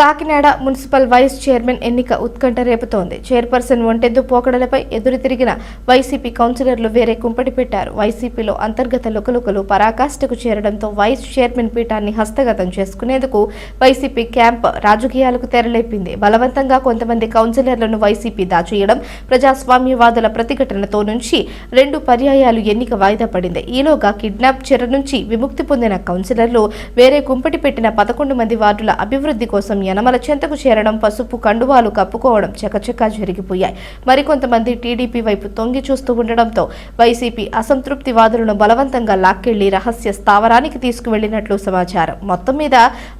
Kakinada municipal vice chairman ఎన్నిక ఉత్కంఠ రేపుతోంది. చైర్పర్సన్ ఒంటెద్దు పోకడలపై ఎదురు తిరిగిన వైసీపీ కౌన్సిలర్లు వేరే కుంపటి పెట్టారు. వైసీపీలో అంతర్గత లుకలుకలు పరాకాష్ఠకు చేరడంతో వైస్ చైర్మన్ పీఠాన్ని హస్తగతం చేసుకునేందుకు వైసీపీ క్యాంప్ రాజకీయాలకు తెరలేపింది. బలవంతంగా కొంతమంది కౌన్సిలర్లను వైసీపీ దాచేయడం ప్రజాస్వామ్యవాదుల ప్రతిఘటనతో నుంచి రెండు పర్యాయాలు ఎన్నిక వాయిదా పడింది. ఈలోగా కిడ్నాప్ చెర నుంచి విముక్తి పొందిన కౌన్సిలర్లు వేరే కుంపటి పెట్టిన పదకొండు మంది వార్డుల అభివృద్ధి కోసం యనమల చెంతకు చేరడం పసుపు కండువాలు కప్పుకోవడం చకచకా జరిగిపోయాయి. మరికొంతమంది టీడీపీ వైపు తొంగి చూస్తూ ఉండడంతో వైసీపీ అసంతృప్తి వాదులను బలవంతంగా లాక్కెళ్ళి రహస్య స్థావరానికి తీసుకువెళ్ళినట్లు సమాచారం. మొత్తం మీద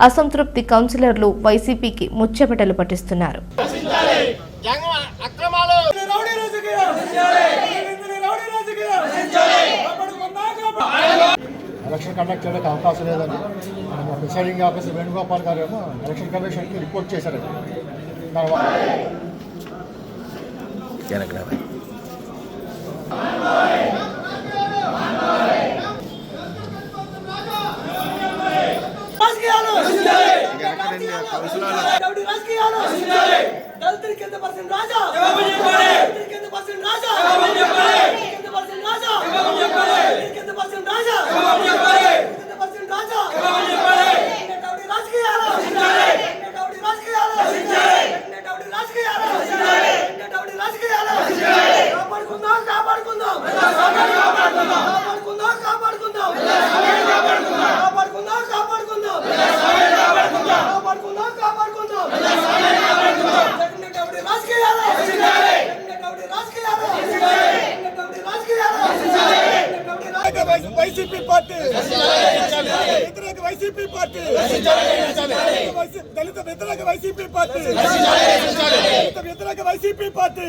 అసంతృప్తి కౌన్సిలర్లు వైసీపీకి ముచ్చెమటలు పట్టిస్తున్నారు. అక్రమాలు! ఎలక్షన్ కండక్ట్ చేయడానికి అవకాశం లేదని మన ప్రిసైడింగ్ ఆఫీసర్ వేణుగోపాల్ గారు ఏమో ఎలక్షన్ కమిషన్కి రిపోర్ట్ చేశారండి తర్వాత రాజా వైసీపీ పార్టీ వ్యతిరేక వైసీపీ పార్టీ వైసీ- దళిత వ్యతిరేక వైసీపీ పార్టీ దళిత వ్యతిరేక వైసీపీ పార్టీ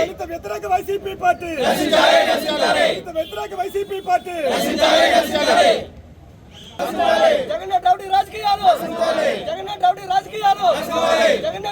దళిత వ్యతిరేక వైసీపీ పార్టీ దళిత వ్యతిరేక వైసీపీ పార్టీ జగన్ రౌడీ రాజకీయాలు జగన్ రౌడీ రాజకీయాలు జగన్